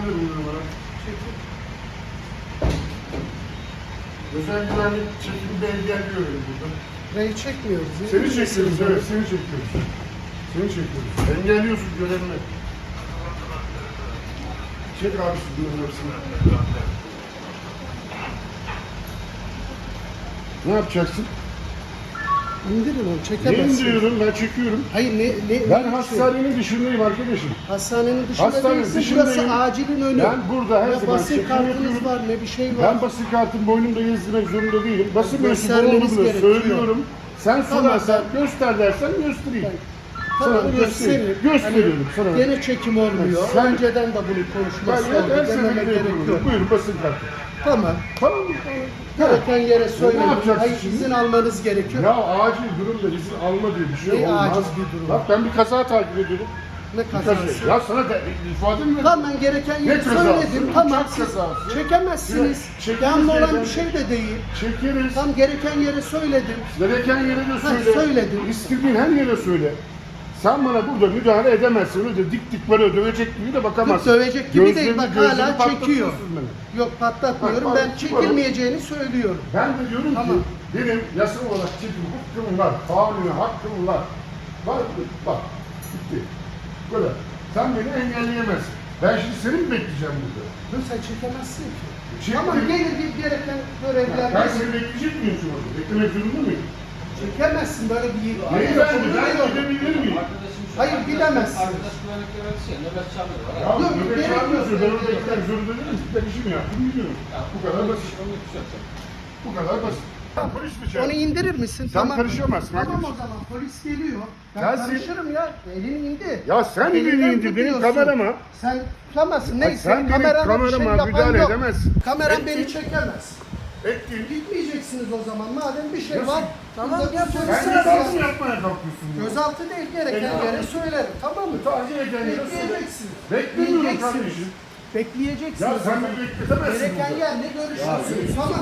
güvenli bu numara. Özel güvenlik çekimi belgeliyorum burada. Burayı çekmiyoruz. Seni çekiyoruz, evet seni çekiyoruz. Seni çekiyoruz. Engelliyorsun görevini. Çek abi şu bunların hepsini. Ne yapacaksın? İndirin onu Ne çekemezsiniz. indiriyorum ben çekiyorum. Hayır ne, ne Ben ne- hastanenin dışındayım arkadaşım. Hastanenin dışında Hastane değilsin. dışındayım. Burası acilin önü. Ben burada her ne zaman basın çekim kartınız yapıyorum. var ne bir şey var. Ben basın kartım boynumda gezdirmek zorunda değilim. Basın mensubu Göstermeniz olduğumu da gerekiyor. söylüyorum. Sen Tamam. sorarsan göster dersen göstereyim. Sana göstereyim. Gösteriyorum sana. Gene çekim olmuyor. Sen- Önceden de bunu Ben konuşması her, oldu. her Dememe seferinde gerek yapıyorum. yok. Buyurun basın kartı. Tamam. Tamam. Gereken yere söyleyin. yapacaksın Hayır şimdi? izin almanız gerekiyor. Ya acil durumda izin alma diye bir şey Ne olmaz. acil bir durum? Bak ben bir kaza takip ediyorum. Ne kazası? kaza. Ya sana da ifade mi Tamam ben gereken yeri kazası? söyledim. Tamam Uçak siz kazası. çekemezsiniz. Ya, çekeriz Yanlı olan bir şey de değil. Çekeriz. Tam gereken yere söyledim. Gereken yere de söyle. söyledim. İstediğin her yere söyle. Sen bana burada müdahale edemezsin. Öyle dik dik böyle dövecek gibi de bakamazsın. Dövecek gibi değil. Bak hala çekiyor. beni. Yok patlatmıyorum. Bak, bak, Ben çekilmeyeceğini söylüyorum. Ben de diyorum Tamam. ki benim yasal olarak çekim hakkım var. Kanuni hakkım var. Var? Bak. Bitti. Böyle. Sen beni engelleyemezsin. Ben şimdi seni mi bekleyeceğim burada? Dur sen çekemezsin ki. Çektim. Tamam gelir bir gereken görevler. Ben seni bekleyecek miyim şu anda? Beklemek zorunda mıyım? Çekemezsin böyle bir Beyefendi ben Yok. gidebilir gidemezsin. Arkadaş güvenlik görevlisi ya nöbet çağırıyor. Ya Yok, nöbet gerek çağırmıyorsun. yok. Ben orada gitmek zorunda değilim. Ben işimi yaptım gidiyorum. Bu kadar basit. Bu kadar basit. Polis mi Onu çağır? indirir misin? Sen karışamazsın Tamam arkadaşım. o zaman polis geliyor. Ben Gelsin. karışırım ya. Elini indir. Ya sen Elinden indir, benim tutuyorsun. kamerama. Sen tutamazsın. Neyse sen benim kamerana bir şey kamerama yapan müdahale yok. edemezsin. Kameram Ettin. beni çekemez. Ettin. Gitmeyeceksiniz o zaman. Madem bir şey Nasıl? var. Tamam, ya, arayın. gözaltı yapmaya kalkıyorsun. ya. Gözaltı değil gereken Tamam. yere söylerim. Tamam mı? Yere söyle. Bekleyeceksiniz. Beklemiyorum Bekleyeceksiniz. kardeşim. Bekleyeceksiniz. Ya sen bekletemezsin Gereken burada. yerde görüşürsünüz. Tamam.